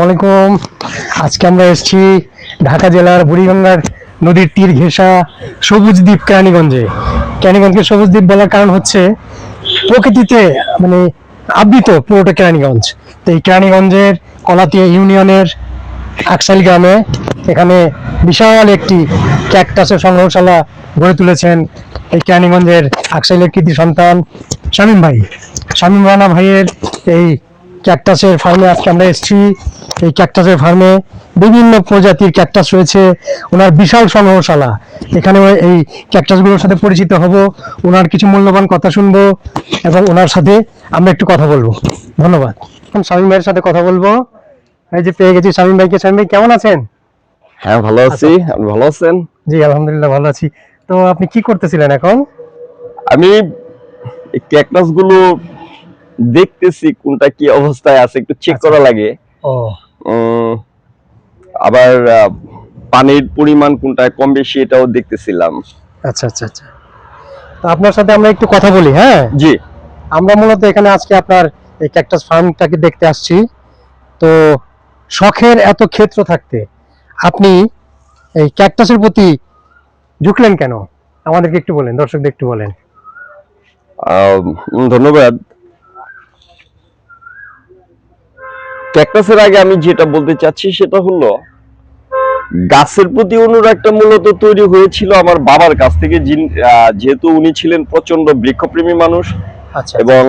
আসসালামু আলাইকুম। আজকে আমরা এসেছি ঢাকা জেলার বুড়িগঙ্গার নদীর তীর ঘেঁষা সবুজ দ্বীপ কেরানীগঞ্জে। কেরানীগঞ্জকে সবুজ দ্বীপ বলার কারণ হচ্ছে প্রকৃতিতে মানে আবৃত পুরোটা কেরানীগঞ্জ। তো এই কেরানীগঞ্জের কলাতিয়া ইউনিয়নের আকসাইল গ্রামে এখানে বিশাল একটি ক্যাকটাসের সংগ্রহশালা গড়ে তুলেছেন এই কেরানীগঞ্জের আকসাইলের কৃতি সন্তান শামীম ভাই। শামীম রানা ভাইয়ের এই ক্যাকটাসের ফার্মে আজকে আমরা এসেছি। এই ক্যাকটাসের ফার্মে বিভিন্ন প্রজাতির ক্যাকটাস রয়েছে। ওনার বিশাল সংগ্রহশালা। এখানে এই ক্যাকটাসগুলোর সাথে পরিচিত হব ওনার কিছু মূল্যবান কথা শুনব এবং ওনার সাথে আমরা একটু কথা বলব। ধন্যবাদ। এখন শামীম ভাইয়ের সাথে কথা বলব। এই যে পেয়ে গেছি শামীম ভাইকে। শামীম ভাই কেমন আছেন? হ্যাঁ ভালো আছি। আপনি ভালো আছেন? জি আলহামদুলিল্লাহ ভালো আছি। তো আপনি কি করতেছিলেন এখন? আমি এই ক্যাকটাসগুলো দেখতেছি কোনটা কি অবস্থায় আছে একটু চেক আচ্ছা। করা লাগে। ও। আবার পানির পরিমাণ কোনটা কম বেশি এটাও দেখতেছিলাম। আচ্ছা আচ্ছা আচ্ছা। তো আপনার সাথে আমরা একটু কথা বলি হ্যাঁ? জি। আমরা মূলত এখানে আজকে আপনার এই ক্যাকটাস ফার্মটাকে দেখতে আসছি। তো শখের এত ক্ষেত্র থাকতে আপনি এই ক্যাকটাসের প্রতি ঝুঁকলেন কেন? আমাদেরকে একটু বলেন দর্শকদের একটু বলেন। ধন্যবাদ। ক্যাকটাসের আগে আমি যেটা বলতে চাচ্ছি সেটা হলো গাছের প্রতি অনুরাগটা মূলত তৈরি হয়েছিল আমার বাবার কাছ থেকে যেহেতু উনি ছিলেন প্রচণ্ড বৃক্ষপ্রেমী মানুষ আচ্ছা এবং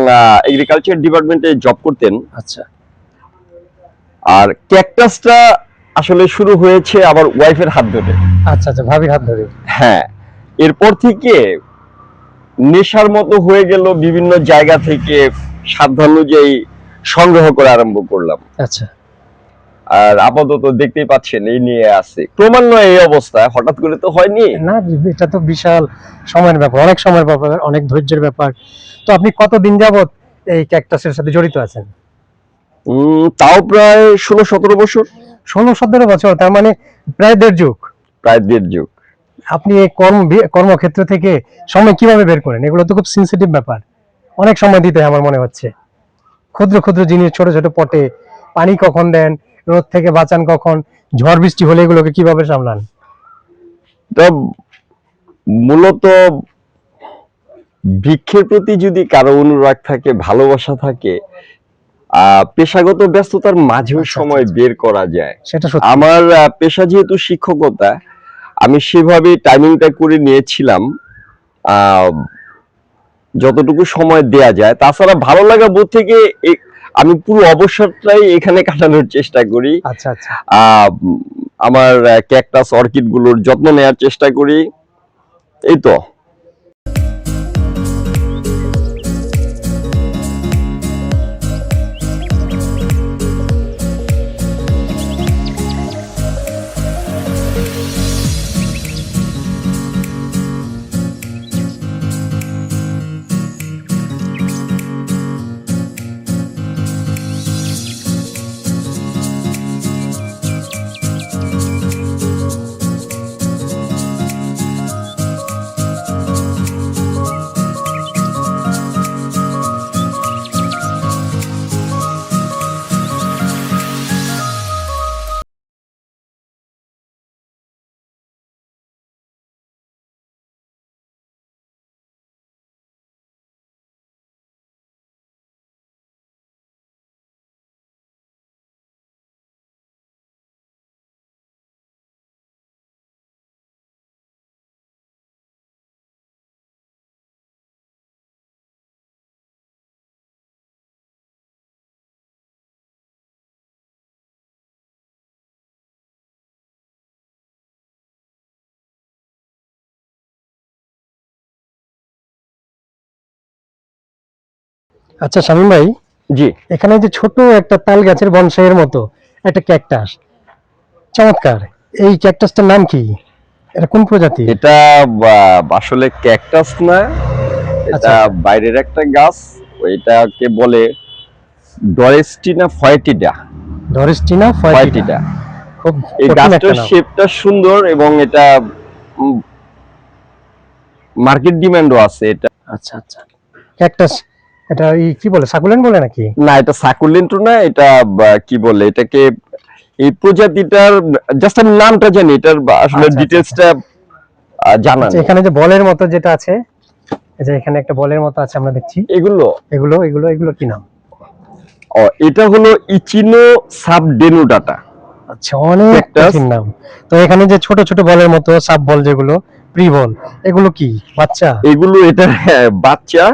এগ্রিকালচার ডিপার্টমেন্টে জব করতেন। আচ্ছা। আর ক্যাকটাসটা আসলে শুরু হয়েছে আমার ওয়াইফের হাত ধরে। আচ্ছা আচ্ছা ভাবির হাত ধরে। হ্যাঁ এরপর থেকে নেশার মতো হয়ে গেল বিভিন্ন জায়গা থেকে সাধ্যানুযায়ী সংগ্রহ করে আরম্ভ করলাম। আচ্ছা। আর আপাতত দেখতেই পাচ্ছেন এই নিয়ে আছে। ক্রমান্বয়ে এই অবস্থা হঠাৎ করে তো হয়নি? না এটা তো বিশাল সময়ের ব্যাপার অনেক সময়ের ব্যাপার অনেক ধৈর্যের ব্যাপার। তো আপনি কতদিন যাবত এই ক্যাকটাসের সাথে জড়িত আছেন? উম, তাও প্রায় ষোলো সতেরো বছর। ষোলো সতেরো বছর তার মানে প্রায় দেড় যুগ। প্রায় দেড় যুগ। আপনি এই কর্ম কর্মক্ষেত্র থেকে সময় কীভাবে বের করেন? এগুলো তো খুব সেন্সিটিভ ব্যাপার। অনেক সময় দিতে আমার মনে হচ্ছে। ক্ষুদ্র ক্ষুদ্র জিনিস ছোট ছোট পটে পানি কখন দেন রোদ থেকে বাঁচান কখন ঝড় বৃষ্টি হলে এগুলোকে কীভাবে সামলান? তা মূলত বৃক্ষের প্রতি যদি কারও অনুরাগ থাকে ভালোবাসা থাকে আহ পেশাগত ব্যস্ততার মাঝেও আচ্ছা, সময় আচ্ছা। বের করা যায়। সেটা আমার পেশা যেহেতু শিক্ষকতা আমি সেভাবে টাইমিংটা করে নিয়েছিলাম। আহ, যতটুকু সময় দেয়া যায়। তাছাড়া ভালো লাগা বোধ থেকে আমি পুরো অবসরটাই এখানে কাটানোর চেষ্টা করি। আচ্ছা আচ্ছা। আহ, আমার ক্যাকটাস অর্কিডগুলোর যত্ন নেওয়ার চেষ্টা করি। এই তো। আচ্ছা শামীম ভাই জি। এখানে যে ছোট একটা তাল গাছের বনসাইয়ের মতো একটা ক্যাকটাস চমৎকার। এই ক্যাকটাসটার নাম কি? এটা কোন প্রজাতি এটা আসলে ক্যাকটাস না এটা আচ্ছা। বাইরের একটা গাছ ওইটাকে বলে ডরেস্টিনা ফয়টিডা। ডরেস্টিনা ফয়েটিডা। খুব এই গাছটার। শেপটা সুন্দর এবং এটা মার্কেট ডিমান্ডও আছে এটা। আচ্ছা আচ্ছা। ক্যাকটাস এটা কি বলে সাকুলেন্ট বলে নাকি? না এটা সাকুলেন্ট না এটা কি বলে এটাকে এই প্রজাতিটার জাস্ট আমি নামটা জানি এটার আসলে আচ্ছা, আচ্ছা, জানা আচ্ছা, নেই। এখানে যে বলের মতো যেটা আছে এই যে এখানে একটা বলের মতো আছে আমরা দেখছি। এগুলো? এগুলো এগুলো এগুলো কি নাম? ও এটা হলো ইচিনো সাবডেনুডাটা। আচ্ছা অনেক? কঠিন নাম। তো এখানে যে ছোট ছোট বলের মতো সাব বল যেগুলো প্রি বল এগুলো কি? বাচ্চা? এগুলো এটা হ্যাঁ, বাচ্চা।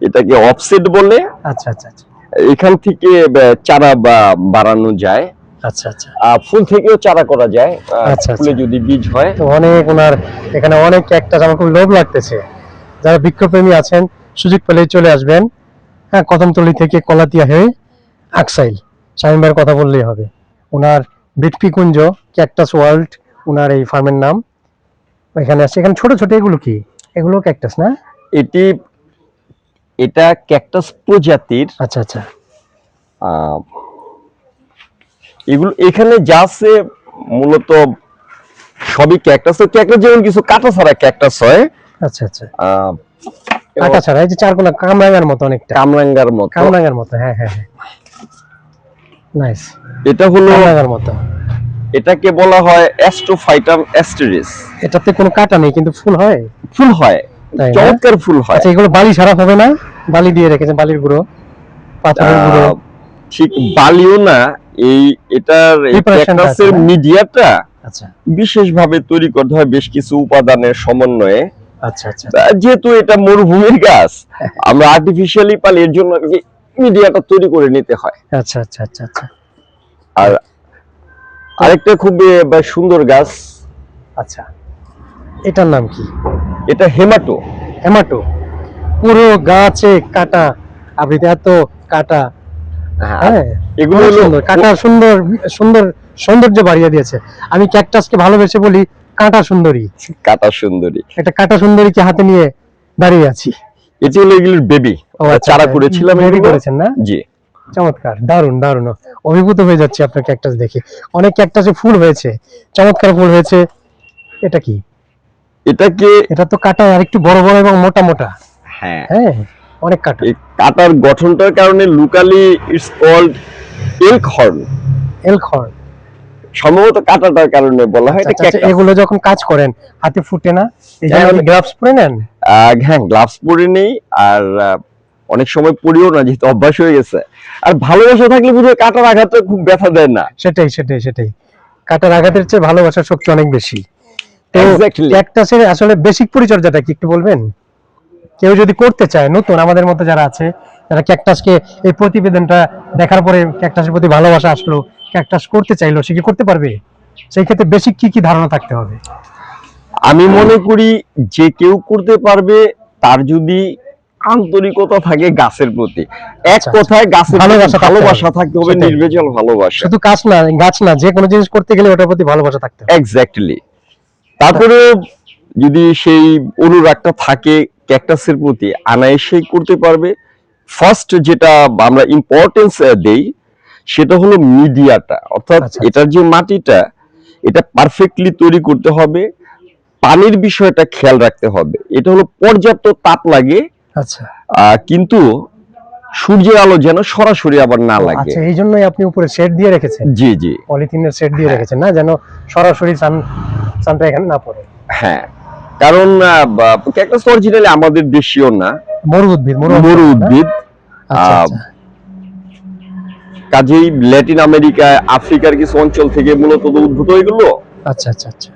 এটাকে অফসেট বলে। আচ্ছা আচ্ছা আচ্ছা। এখান থেকে চারা বাড়ানো যায়। আচ্ছা আচ্ছা। আহ, ফুল থেকেও চারা করা যায়। আচ্ছা, ফুলে আচ্ছা। যদি বীজ হয়। তো অনেক ওনার এখানে অনেক ক্যাকটাস আমার খুব লোভ লাগতেছে। যারা বৃক্ষপ্রেমী আছেন সুযোগ পেলেই চলে আসবেন। হ্যাঁ কদমতলি থেকে কলাতিয়া হয়ে আকসাইল। শাহিন ভাইয়ের কথা বললেই হবে। ওনার বিটপি কুঞ্জ ক্যাকটাস ওয়ার্ল্ড ওনার এই ফার্মের নাম। এখানে আছে। এখানে ছোট ছোট এগুলো কি? এগুলো ক্যাকটাস না? এটি এটা ক্যাকটাস প্রজাতির। আচ্ছা আচ্ছা। এগুলো এখানে যা আছে মূলত সবই ক্যাকটাস। তো ক্যাকটাস যেমন কিছু কাটা ছাড়া ক্যাকটাস হয় আচ্ছা আচ্ছা। কাটা ছাড়া এই যে চারকোনা কামরাঙ্গার মতো অনেকটা। কামরাঙ্গার মতো। কামরাঙ্গার মতো হ্যাঁ হ্যাঁ হ্যাঁ। নাইস এটা হলো কামরাঙ্গার মতো। এটাকে বলা হয় অ্যাস্ট্রোফাইটাম অ্যাস্টেরিস এটাতে কোনো কাটা নেই কিন্তু ফুল হয়? ফুল হয়? চমৎকার ফুল হয়। আচ্ছা এগুলো বালি ছাড়া হবে না? বালি দিয়ে রেখেছে বালির গুঁড়ো পাথরের গুঁড়ো। ঠিক বালিও না এই এটার ক্যাকটাসের মিডিয়াটা আচ্ছা। বিশেষভাবে তৈরি করতে হয় বেশ কিছু উপাদানের সমন্বয়ে। আচ্ছা আচ্ছা। যেহেতু এটা মরুভূমির গাছ আমরা আর্টিফিশিয়ালি পালি এর জন্য মিডিয়াটা তৈরি করে নিতে হয়। আচ্ছা আচ্ছা আচ্ছা আচ্ছা। আর আরেকটা খুব সুন্দর গাছ। আচ্ছা। এটার নাম কি? এটা হেমাটো। হেমাটো। পুরো গাছে কাটা আবৃত এত কাটা। হ্যাঁ এগুলো অনেক সুন্দর। কাটা সুন্দর সুন্দর সৌন্দর্য বাড়িয়ে দিয়েছে। আমি ক্যাকটাসকে ভালোবেসে বলি কাটা সুন্দরী। কাটা সুন্দরী। একটা কাটা সুন্দরীকে হাতে নিয়ে দাঁড়িয়ে আছি। এটি হলো এগুলোর বেবি আচ্ছা, চারা। করেছিলাম Ready করেছেন না? জি। চমৎকার দারুণ। অভিভূত হয়ে যাচ্ছে আপনার ক্যাকটাস দেখে। অনেক ক্যাকটাসে ফুল হয়েছে চমৎকার ফুল হয়েছে। এটা কি? এটাকে এটা তো কাটা আর একটু বড় বড় এবং মোটা মোটা। হ্যাঁ। হ্যাঁ অনেক কাটা। এই কাটার গঠনটার কারণে locally it's called elk horn. এলখর সম্ভবত কাটাটার কারণে বলা হয় এটা আচ্ছা, আচ্ছা, এগুলো যখন কাজ করেন হাতে ফুটে না? এই হ্যাঁ, জন্য গ্লাভস পরে নেন? হ্যাঁ গ্লাভস পরে নেই আর অনেক সময় পরিও না যেহেতু অভ্যাস হয়ে গেছে। আর ভালোবাসা থাকলে বুঝে কাটার আঘাতটা খুব ব্যথা দেয় না। সেটাই সেটাই সেটাই। কাটার আঘাতের চেয়ে ভালোবাসার শক্তি অনেক বেশি। তো ক্যাকটাসের আসলে বেসিক পরিচর্যাটা কি একটু বলবেন? কেউ যদি করতে চায় নতুন আমাদের মতো যারা আছে যারা ক্যাকটাসকে এই প্রতিবেদনটা দেখার পরে ক্যাকটাসের প্রতি ভালোবাসা আসলো ক্যাকটাস করতে চাইলো সে কি করতে পারবে? সেই ক্ষেত্রে বেসিক কি কি ধারণা থাকতে হবে? আমি মনে করি যে কেউ করতে পারবে তার যদি আন্তরিকতা থাকে গাছের প্রতি। এক আচ্ছা, কথায় গাছের ভালোবাসা ভালোবাসা থাকতে হবে। নির্বেজাল ভালোবাসা। শুধু গাছ না গাছ না যে কোনো জিনিস করতে গেলে ওটার প্রতি ভালোবাসা থাকতে হবে। এক্স্যাক্টলি তারপরে যদি সেই অনুরাগটা থাকে ক্যাকটাসের প্রতি আনায়াসেই করতে পারবে। ফার্স্ট যেটা আমরা ইম্পর্টেন্স দেই সেটা হলো মিডিয়াটা। অর্থাৎ আচ্ছা, এটার যে মাটিটা এটা পারফেক্টলি তৈরি করতে হবে। পানির বিষয়টা খেয়াল রাখতে হবে। এটা হলো পর্যাপ্ত তাপ লাগে। আচ্ছা। কিন্তু সূর্যের আলো যেন সরাসরি আবার না লাগে। আচ্ছা এই জন্যই আপনি উপরে শেড দিয়ে রেখেছেন? জি জি। পলিথিনের শেড দিয়ে। রেখেছেন না? যেন সরাসরি সান সানটা এখানে না পড়ে। হ্যাঁ কারণ ক্যাকটাস অরিজিনালি আমাদের দেশীয় না। মরু উদ্ভিদ মরু উদ্ভিদ। কাজেই ল্যাটিন আমেরিকা আফ্রিকার কিছু অঞ্চল থেকে মূলত উদ্ভূত এগুলো আচ্ছা আচ্ছা আচ্ছা।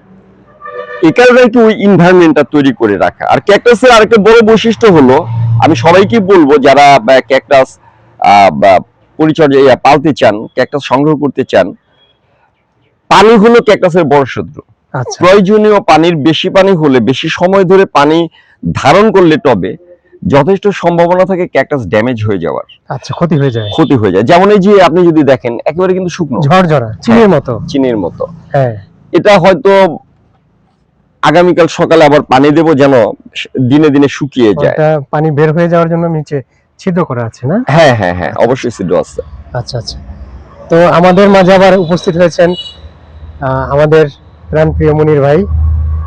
কারণে একটু ওই এনভায়রনমেন্টটা তৈরি করে রাখা। আর ক্যাকটাসের আরেকটা বড় বৈশিষ্ট্য হলো আমি সবাইকে বলব যারা ক্যাকটাস পরিচর্যা পালতে চান ক্যাকটাস সংগ্রহ করতে চান পানি হলো ক্যাকটাসের বড় শত্রু প্রয়োজনীয় পানির বেশি পানি হলে বেশি সময় ধরে পানি ধারণ করলে টবে যথেষ্ট সম্ভাবনা থাকে ক্যাকটাস ড্যামেজ হয়ে যাওয়ার। আচ্ছা ক্ষতি হয়ে যায়। ক্ষতি হয়ে যায়। যেমন এই যে আপনি যদি দেখেন একেবারে কিন্তু শুকনো। ঝড়ঝরা চিনির মতো। চিনির মতো। হ্যাঁ। এটা হয়তো আগামীকাল সকালে আবার পানি দেব যেন দিনে দিনে শুকিয়ে যায়। পানি বের হয়ে যাওয়ার জন্য নিচে ছিদ্র করা আছে না? হ্যাঁ হ্যাঁ হ্যাঁ অবশ্যই সিদ্ধ আছে। আচ্ছা আচ্ছা। তো আমাদের মাঝে আবার উপস্থিত হয়েছেন আমাদের প্রাণপ্রিয় মুনির ভাই।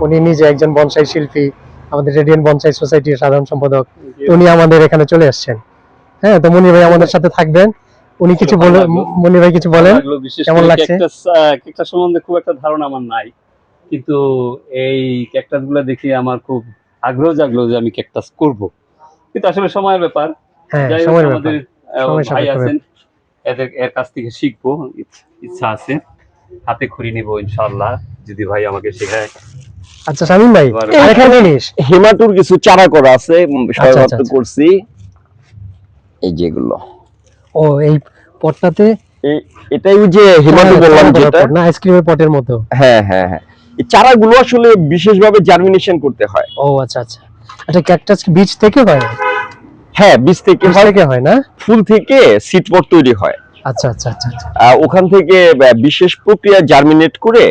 উনি নিজে একজন বনসাই শিল্পী আমাদের রেডিয়ান বনসাই সোসাইটির সাধারণ সম্পাদক। উনি আমাদের এখানে চলে আসছেন। হ্যাঁ তো মুনির ভাই আমাদের সাথে থাকবেন। উনি কিছু বলে ভালো লাগল। মনি ভাই কিছু বলেন? কেমন লাগছে? আহ, সম্বন্ধে খুব একটা ধারণা আমার নাই। কিন্তু এই ক্যাকটাসগুলো দেখে আমার খুব আগ্রহ জাগলো যে আমি ক্যাকটাস করব। কিন্তু আসলে সময়ের ব্যাপার। হ্যাঁ যাই হোক আমাদের ভাই আছেন। এদের এর কাছ থেকে শিখব। ইচ্ছা আছে। হাতে খড়ি নিব ইনশাআল্লাহ যদি ভাই আমাকে শেখায়। আচ্ছা শামিম ভাই আরেকটা জিনিস। হেমাটুর কিছু চারা করা আছে উম, সবেমাত্র আচ্ছা, আচ্ছা। করছি। এই যেগুলো ও এই পটটাতে এই এটাই যে হেমাটু বললাম যেটা। না আইসক্রিমের পটের মতো। হ্যাঁ হ্যাঁ হ্যাঁ। এই চারাগুলো আসলে বিশেষভাবে জার্মিনেশন করতে হয়। ও আচ্ছা আচ্ছা। আচ্ছা ক্যাকটাস বীজ থেকে হয়? হ্যাঁ বীজ থেকে হয়। থেকে হয় না? ফুল থেকে সিড পট তৈরি হয়। আচ্ছা আচ্ছা আচ্ছা আচ্ছা। ওখান থেকে বিশেষ প্রক্রিয়া জার্মিনেট করে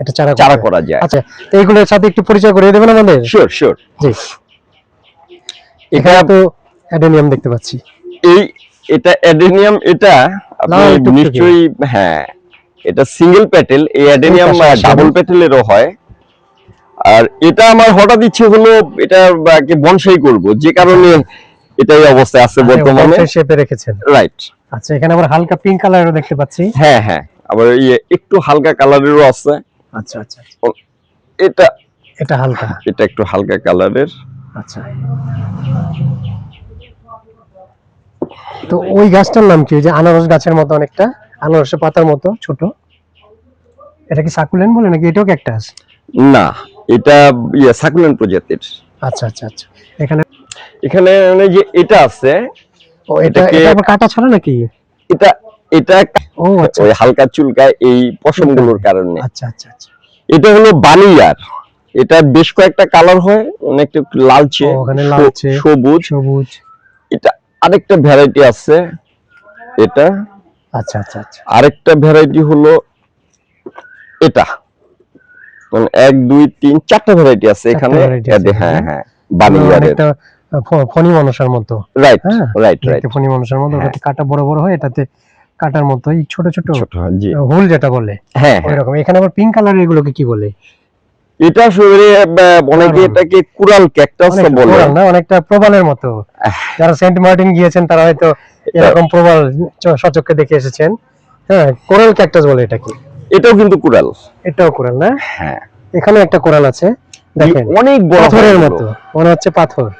এটা চারা চারা করা যায়। আচ্ছা তো এইগুলোর সাথে একটু পরিচয় করে দেবেন আমাদের? শিওর শিওর জি। এখানে তো অ্যাডেনিয়াম দেখতে পাচ্ছি। এই এটা অ্যাডেনিয়াম এটা আপনি নিশ্চয়ই হ্যাঁ। এটা সিঙ্গেল প্যাটেল এই অ্যাডেনিয়াম ডাবল? প্যাটেলেরও হয়। আর এটা আমার হঠাৎ ইচ্ছে হলো এটা বনসাই করব। যে কারণে এটাই অবস্থায় আছে বর্তমানে। শেপে রেখেছেন। রাইট আচ্ছা এখানে আবার হালকা পিঙ্ক কালারও দেখতে পাচ্ছি। হ্যাঁ হ্যাঁ। আবার একটু হালকা কালারেরও আছে। আচ্ছা আচ্ছা এটা এটা হালকা। এটা একটু হালকা কালারের আচ্ছা। তো ওই গাছটার নাম কি? ওই যে আনারস গাছের মতো অনেকটা? আনারসের পাতার মতো ছোট। এটা কি সাকুলেন বলে নাকি এটাও ক্যাকটাস না এটা ইয়ে সাকুলেন্ট প্রজাতির। আচ্ছা আচ্ছা আচ্ছা। এখানে এখানে মানে যে এটা আছে ও এটা এটা কাটা ছাড়া নাকি? এটা এটা ও আচ্ছা। ওই হালকা চুলকায় এই পশমগুলোর কারণে। আচ্ছা আচ্ছা আচ্ছা। এটা হলো বানিয়ার। এটা বেশ কয়েকটা কালার হয় অনেকটা লালচে। সবুজ। সবুজ। এটা আরেকটা ভ্যারাইটি আছে এটা। আচ্ছা আচ্ছা আচ্ছা। আরেকটা ভ্যারাইটি হলো এটা। মানে এক দুই তিন চারটা ভ্যারাইটি আছে এখানে। হ্যাঁ হ্যাঁ। বানিয়ারের। ফণি মানুষের মতো। রাইট হ্যাঁ, রাইট রাইট ফণি মতো। হ্যাঁ। ওটাতে কাটা বড় বড় হয় এটাতে কাটার মতো এই ছোট ছোট হুল যেটা বলে হ্যাঁ হ্যাঁ। এখানে আবার পিঙ্ক কালার এগুলোকে কি বলে? এটা আহ, অনেকে। এটাকে কুরাল ক্যাকটাস বলে। না অনেকটা প্রবালের মতো। যারা সেন্ট মার্টিন গিয়েছেন তারা হয়তো এরকম প্রবাল সচক্ষে দেখে এসেছেন। হ্যাঁ কোরাল ক্যাকটাস বলে এটাকে এটাও কিন্তু কোরাল। এটাও কোরাল না? হ্যাঁ। এখানে একটা কোরাল আছে দেখেন। অনেক বড় পাথরের হয় মতো মনে হচ্ছে পাথর।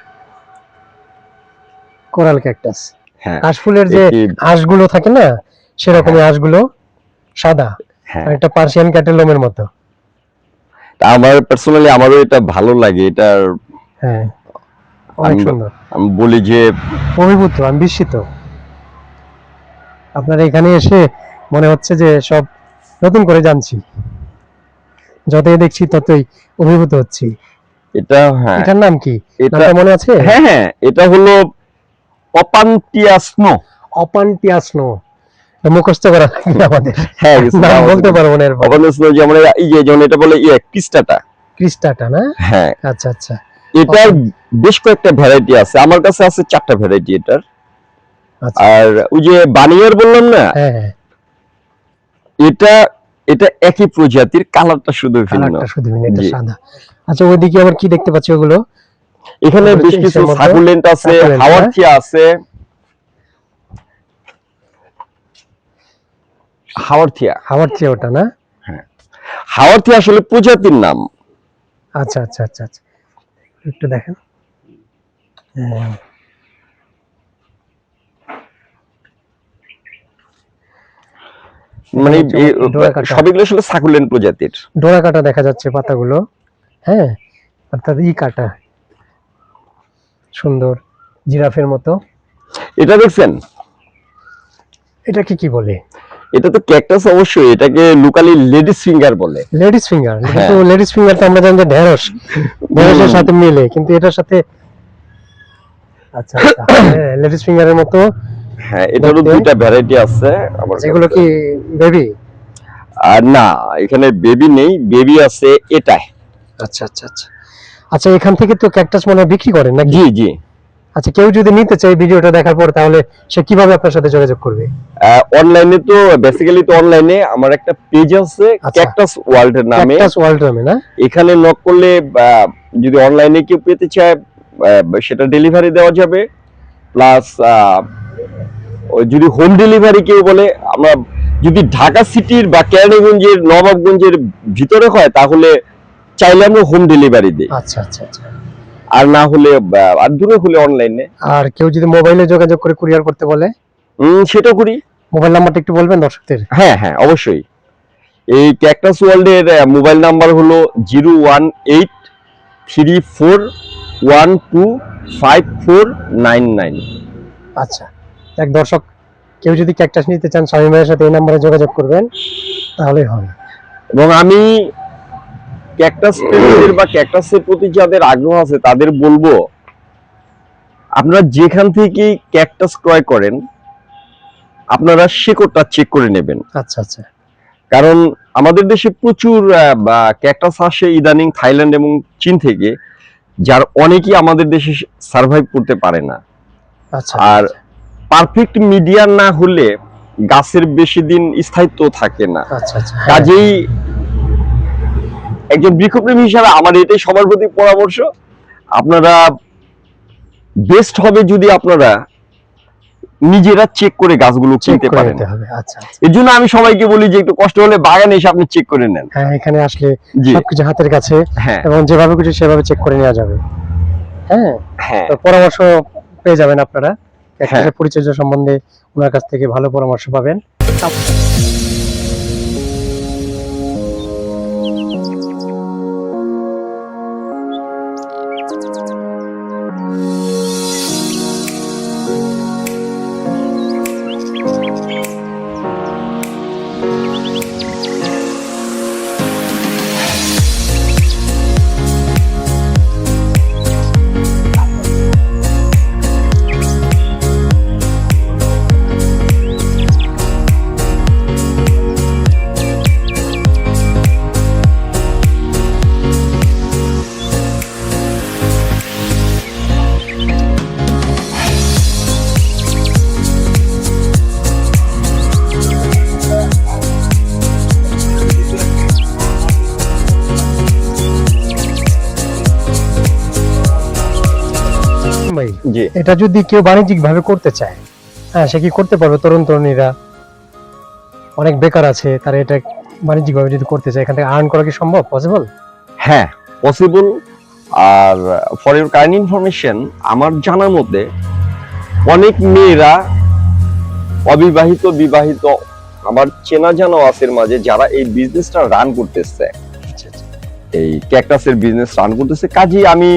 Coral cactus. হ্যাঁ। হাঁসফুলের যে এটি- হাঁসগুলো থাকে না সেরকমই হাঁসগুলো সাদা। হ্যাঁ। একটা পার্সিয়ান ক্যাটেলমের মতো। তা আমার পার্সোনালি আমারও এটা ভালো লাগে এটার হ্যাঁ। অনেক সুন্দর। আমি বলি যে অভিভূত আমি বিস্মিত। আপনার এখানে এসে মনে হচ্ছে যে সব নতুন করে জানছি। যতই দেখছি ততই অভিভূত হচ্ছি। এটা হ্যাঁ। এটার নাম কি? এটা মনে আছে? হ্যাঁ হ্যাঁ। এটা হলো অপান্টিয়াসনো অপান্টিয়াসনো মুখস্থ করা আমাদের। হ্যাঁ নাম বলতে পারব না অপান্টিয়াসনো যেমন এরা- এই যে যেমন এটা বলে ইয়ে ক্রিস্টাটা। ক্রিস্টাটা না? হ্যাঁ। আচ্ছা আচ্ছা। এটার বেশ কয়েকটা ভ্যারাইটি আছে। আমার কাছে আছে চারটা ভ্যারাইটি এটার। আর ওই যে বানিয়ার বললাম না হ্যাঁ হ্যাঁ। এটা এটা একই প্রজাতির কালারটা শুধু ভিন্ন। শুধু ভিন্ন, এটা সাদা। আচ্ছা ওইদিকে আবার কি দেখতে পাচ্ছি ওগুলো? এখানে বেশ কিছু সাকুলেন্ট আছে Succulent, হাওয়ারথিয়া আছে। হাওয়ারথিয়া ওটা না? হ্যাঁ। হাওয়ারথিয়া আসলে প্রজাতির নাম। আচ্ছা আচ্ছা আচ্ছা আচ্ছা। একটু দেখেন। হ্যাঁ। মানে। সবগুলো আসলে সাকুলেন্ট প্রজাতির। ডোরা কাটা দেখা যাচ্ছে পাতাগুলো হ্যাঁ? অর্থাৎ ই কাটা। সুন্দর জিরাফের মতো। এটা দেখছেন? এটা কি কি বলে? এটা তো ক্যাকটাস অবশ্যই এটাকে লোকালি লেডিস ফিঙ্গার বলে। লেডিস ফিঙ্গার হ্যাঁ। কিন্তু লেডিস ফিঙ্গার তো আমরা জানি যে ঢেঁড়স। ঢেঁড়সের সাথে মিলে কিন্তু এটার সাথে আচ্ছা আচ্ছা। হ্যাঁ লেডিস ফিঙ্গারের মতো। হ্যাঁ এটারও দুইটা ভ্যারাইটি আছে আমার কাছে। কি বেবি আর না এখানে বেবি নেই বেবি আছে এটাই। আচ্ছা আচ্ছা আচ্ছা। আচ্ছা এখান থেকে তো ক্যাকটাস মনে বিক্রি করেন নাকি? জি জি। আচ্ছা কেউ যদি নিতে চায় ভিডিওটা দেখার পর তাহলে সে কীভাবে আপনার সাথে যোগাযোগ করবে? অনলাইনে তো বেসিক্যালি তো অনলাইনে আমার একটা পেজ আছে। ক্যাকটাস ওয়ার্ল্ড এর নামে। ক্যাকটাস ওয়ার্ল্ড নামে না? এখানে নক করলে যদি অনলাইনে কেউ পেতে চায় সেটা ডেলিভারি দেওয়া যাবে। প্লাস যদি হোম ডেলিভারি কেউ বলে আমরা যদি ঢাকা সিটির বা কেরানীগঞ্জের নবাবগঞ্জের ভিতরে হয় তাহলে চাইলে আমরা হোম ডেলিভারি দিই। আচ্ছা আচ্ছা আচ্ছা। আর না হলে আর দূরে হলে অনলাইনে আর কেউ যদি মোবাইলে যোগাযোগ করে কুরিয়ার করতে বলে? সেটা করি। মোবাইল নাম্বারটা একটু বলবেন দর্শকদের? হ্যাঁ হ্যাঁ অবশ্যই। এই ক্যাকটাস ওয়ার্ল্ডের মোবাইল নাম্বার হলো zero one eight three four one two five four nine nine আচ্ছা। এক দর্শক কেউ যদি ক্যাকটাস নিতে চান স্বামী ভাইয়ের সাথে এই নাম্বারে যোগাযোগ করবেন তাহলেই হবে। এবং আমি ক্যাকটাস প্রেমীদের বা ক্যাকটাসের প্রতি যাদের আগ্রহ আছে তাদের বলব আপনারা যেখান থেকে ক্যাকটাস ক্রয় করেন আপনারা শেকড়টা চেক করে নেবেন। আচ্ছা আচ্ছা। কারণ আমাদের দেশে প্রচুর ক্যাকটাস আসে ইদানিং থাইল্যান্ড এবং চীন থেকে যার অনেকেই আমাদের দেশে সার্ভাইভ করতে পারে না। আচ্ছা আর পারফেক্ট মিডিয়া না হলে গাছের বেশি দিন স্থায়িত্ব থাকে না। আচ্ছা আচ্ছা। হ্যাঁ, কাজেই একজন বৃক্ষপ্রেমী হিসাবে আমার এটাই সবার প্রতি পরামর্শ। আপনারা বেস্ট হবে যদি আপনারা নিজেরা চেক করে গাছগুলো কিনতে করে পারেন। আচ্ছা। এর জন্য আমি সবাইকে বলি যে একটু কষ্ট হলে বাগানে এসে আপনি চেক করে নেন। হ্যাঁ এখানে আসলে সবকিছু হাতের কাছে হ্যাঁ। এবং যেভাবে কিছু সেভাবে চেক করে নেওয়া যাবে। হ্যাঁ? হ্যাঁ। তো পরামর্শ পেয়ে যাবেন আপনারা। ক্যাকটাসের পরিচর্যা সম্বন্ধে ওনার কাছ থেকে ভালো পরামর্শ পাবেন। এটা যদি কেউ বাণিজ্যিক ভাবে করতে চায় হ্যাঁ সে কি করতে পারবে? তরুণ তরুণীরা অনেক বেকার আছে তারা এটা বাণিজ্যিক ভাবে যদি করতে চায় এখান থেকে আর্ন করা কি সম্ভব? পসিবল হ্যাঁ পসিবল আর ফর ইউর কাইন্ড ইনফরমেশন আমার জানার মধ্যে অনেক মেয়েরা অবিবাহিত বিবাহিত আমার চেনা জানা আছে মাঝে যারা এই বিজনেসটা রান করতেছে আচ্ছা আচ্ছা। এই ক্যাকটাসের বিজনেস রান করতেছে কাজেই আমি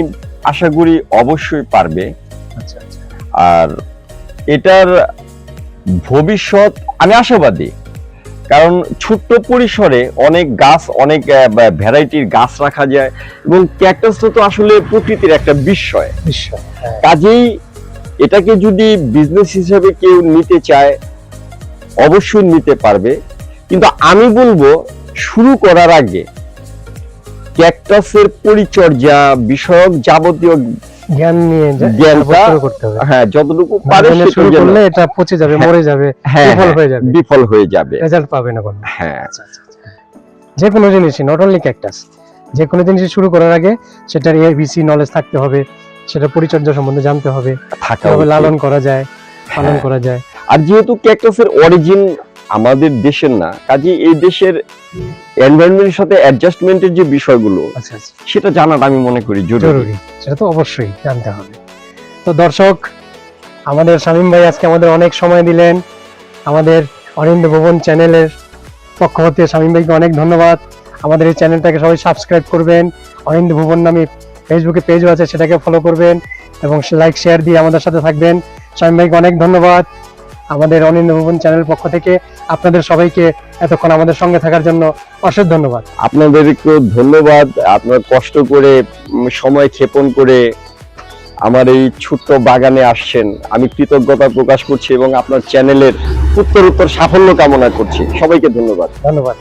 আশা করি অবশ্যই পারবে। আর এটার ভবিষ্যৎ আমি আশাবাদী কারণ ছোট্ট পরিসরে অনেক গাছ অনেক ভ্যারাইটির গাছ রাখা যায় এবং ক্যাকটাসটা তো আসলে প্রকৃতির একটা বিস্ময়। হ্যাঁ। কাজেই এটাকে যদি বিজনেস হিসেবে কেউ নিতে চায় অবশ্যই নিতে পারবে। কিন্তু আমি বলব শুরু করার আগে ক্যাকটাসের পরিচর্যা বিষয়ক যাবতীয় জ্ঞান নিয়ে জ্ঞানটা- করতে হবে। হ্যাঁ যতটুকু পারে না শুরু করলে এটা পচে যাবে হ্যাঁ, মরে যাবে হ্যাঁ, বিফল হ্যাঁ, হয়ে যাবে। বিফল হয়ে যাবে। রেজাল্ট পাবে না কোনো। হ্যাঁ। আচ্ছা আচ্ছা আচ্ছা। যে কোনো জিনিসই নট অনলি ক্যাকটাস যে কোনো জিনিস শুরু করার আগে সেটার এবিসি নলেজ থাকতে হবে সেটা পরিচর্যা সম্বন্ধে জানতে হবে। কীভাবে লালন করা যায় পালন। করা যায়। আর যেহেতু ক্যাকটাসের অরিজিন আমাদের দেশের না কাজে এই দেশের এনভায়রনমেন্টের সাথে অ্যাডজাস্টমেন্টের যে বিষয়গুলো আচ্ছা আচ্ছা। সেটা জানাটা আমি মনে করি জরুরি। জরুরি। সেটা তো অবশ্যই জানতে হবে। তো দর্শক আমাদের শামীম ভাই আজকে আমাদের অনেক সময় দিলেন। আমাদের অরিন্দ ভবন চ্যানেলের পক্ষ হতে শামীম ভাইকে অনেক ধন্যবাদ। আমাদের এই চ্যানেলটাকে সবাই সাবস্ক্রাইব করবেন। অরিন্দ ভুবন নামে ফেসবুকে পেজও আছে সেটাকে ফলো করবেন এবং লাইক শেয়ার দিয়ে আমাদের সাথে থাকবেন। শামীম ভাইকে অনেক ধন্যবাদ। আমাদের অনিন্দ ভবন চ্যানেল পক্ষ থেকে আপনাদের সবাইকে এতক্ষণ আমাদের সঙ্গে থাকার জন্য অশেষ ধন্যবাদ। আপনাদেরকে ধন্যবাদ। আপনার কষ্ট করে সময় ক্ষেপণ করে আমার এই ছোট্ট বাগানে আসছেন। আমি কৃতজ্ঞতা প্রকাশ করছি এবং আপনার চ্যানেলের উত্তর উত্তর সাফল্য কামনা করছি। সবাইকে ধন্যবাদ। ধন্যবাদ।